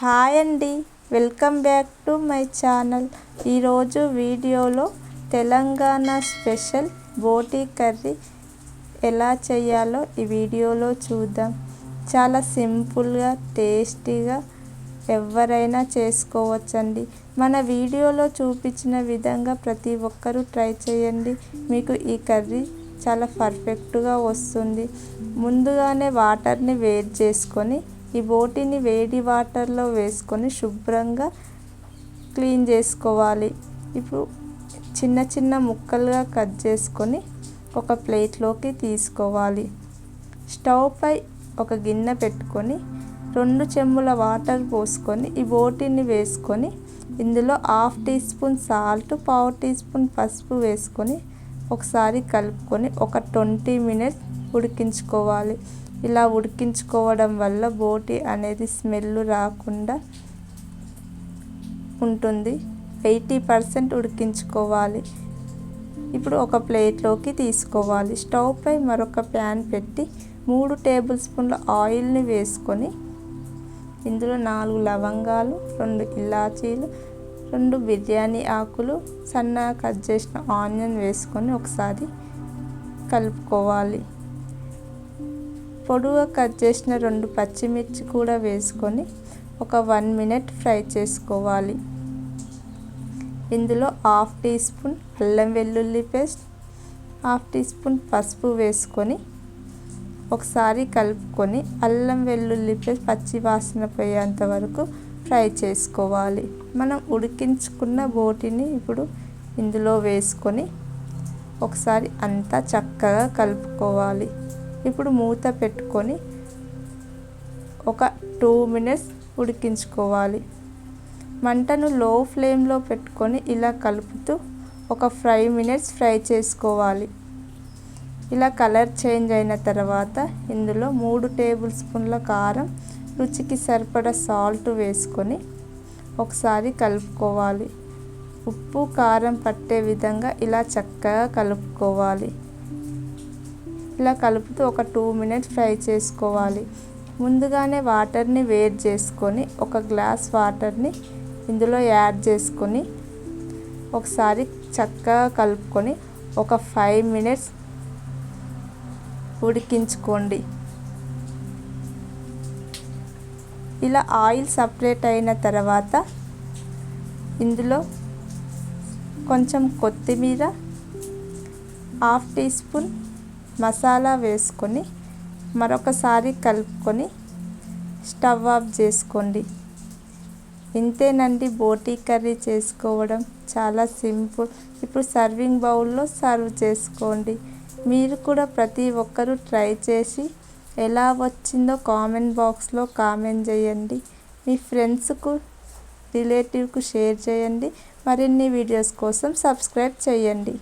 Hi అండి. Welcome back to my channel. ఈరోజు వీడియోలో తెలంగాణ స్పెషల్ బోటీ కర్రీ ఎలా చేయాలో ఈ వీడియోలో చూద్దాం. చాలా సింపుల్గా టేస్టీగా ఎవరైనా చేసుకోవచ్చండి. మన వీడియోలో చూపించిన విధంగా ప్రతి ఒక్కరూ ట్రై చేయండి. మీకు ఈ కర్రీ చాలా పర్ఫెక్ట్గా వస్తుంది. ముందుగానే వాటర్ని వేడి చేసుకొని ఈ బోటిని వేడి వాటర్లో వేసుకొని శుభ్రంగా క్లీన్ చేసుకోవాలి. ఇప్పుడు చిన్న చిన్న ముక్కలుగా కట్ చేసుకొని ఒక ప్లేట్లోకి తీసుకోవాలి. స్టవ్ పై ఒక గిన్నె పెట్టుకొని రెండు చెంబుల వాటర్ పోసుకొని ఈ బోటిని వేసుకొని ఇందులో హాఫ్ టీ స్పూన్ సాల్ట్ పావు టీ స్పూన్ పసుపు వేసుకొని ఒకసారి కలుపుకొని ఒక ట్వంటీ మినిట్స్ ఉడికించుకోవాలి. ఇలా ఉడికించుకోవడం వల్ల బోటి అనేది స్మెల్ రాకుండా ఉంటుంది. ఎయిటీ పర్సెంట్ ఉడికించుకోవాలి. ఇప్పుడు ఒక ప్లేట్లోకి తీసుకోవాలి. స్టవ్ పై మరొక ప్యాన్ పెట్టి మూడు టేబుల్ స్పూన్ల ఆయిల్ని వేసుకొని ఇందులో నాలుగు లవంగాలు రెండు ఇలాచీలు రెండు బిర్యానీ ఆకులు సన్నగా కట్ చేసిన ఆనియన్ వేసుకొని ఒకసారి కలుపుకోవాలి. పొడవు కట్ చేసిన రెండు పచ్చిమిర్చి కూడా వేసుకొని ఒక వన్ మినిట్ ఫ్రై చేసుకోవాలి. ఇందులో హాఫ్ టీ స్పూన్ అల్లం వెల్లుల్లి పేస్ట్ హాఫ్ టీ స్పూన్ పసుపు వేసుకొని ఒకసారి కలుపుకొని అల్లం వెల్లుల్లి పేస్ట్ పచ్చి వాసన పోయేంత వరకు ఫ్రై చేసుకోవాలి. మనం ఉడికించుకున్న బోటిని ఇప్పుడు ఇందులో వేసుకొని ఒకసారి అంతా చక్కగా కలుపుకోవాలి. ఇప్పుడు మూత పెట్టుకొని ఒక టూ మినిట్స్ ఉడికించుకోవాలి. మంటను లో ఫ్లేమ్లో పెట్టుకొని ఇలా కలుపుతూ ఒక ఫైవ్ మినిట్స్ ఫ్రై చేసుకోవాలి. ఇలా కలర్ చేంజ్ అయిన తర్వాత ఇందులో మూడు టేబుల్ స్పూన్ల కారం రుచికి సరిపడ సాల్ట్ వేసుకొని ఒకసారి కలుపుకోవాలి. ఉప్పు కారం పట్టే విధంగా ఇలా చక్కగా కలుపుకోవాలి. ఇలా కలుపుతూ ఒక టూ మినిట్స్ ఫ్రై చేసుకోవాలి. ముందుగానే వాటర్ని వేడి చేసుకొని ఒక గ్లాస్ వాటర్ని ఇందులో యాడ్ చేసుకొని ఒకసారి చక్కగా కలుపుకొని ఒక ఫైవ్ మినిట్స్ ఉడికించుకోండి. ఇలా ఆయిల్ సపరేట్ అయిన తర్వాత ఇందులో కొంచెం కొత్తిమీర హాఫ్ టీ స్పూన్ మసాలా వేసుకొని మరొకసారి కలుపుకొని స్టవ్ ఆఫ్ చేసుకోండి. ఇంతేనండి బోటీ కర్రీ చేసుకోవడం. చాలా సింపుల్. ఇప్పుడు సర్వింగ్ బౌల్లో సర్వ్ చేసుకోండి. మీరు కూడా ప్రతి ఒక్కరూ ట్రై చేసి ఎలా వచ్చిందో కామెంట్ బాక్స్లో కామెంట్ చేయండి. మీ ఫ్రెండ్స్కు రిలేటివ్కు షేర్ చేయండి. మరిన్ని వీడియోస్ కోసం సబ్స్క్రైబ్ చేయండి.